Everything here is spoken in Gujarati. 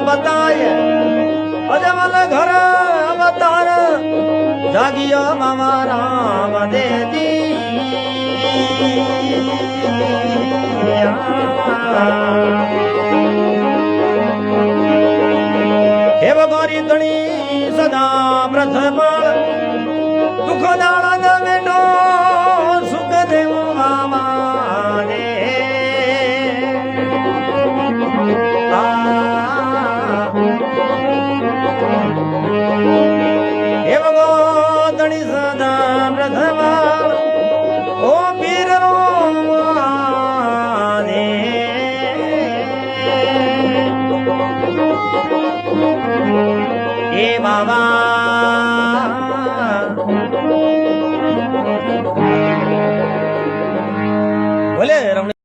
બતાય. અજમલ ઘર અવતાર જાગિયો મામા રામ હે ભગવારી ધણી સદા પ્રથમ દુઃખ ભગવાન ધણી સદા પ્રથમ ઓ પીર રો દે એ બાબા ભલે રમણી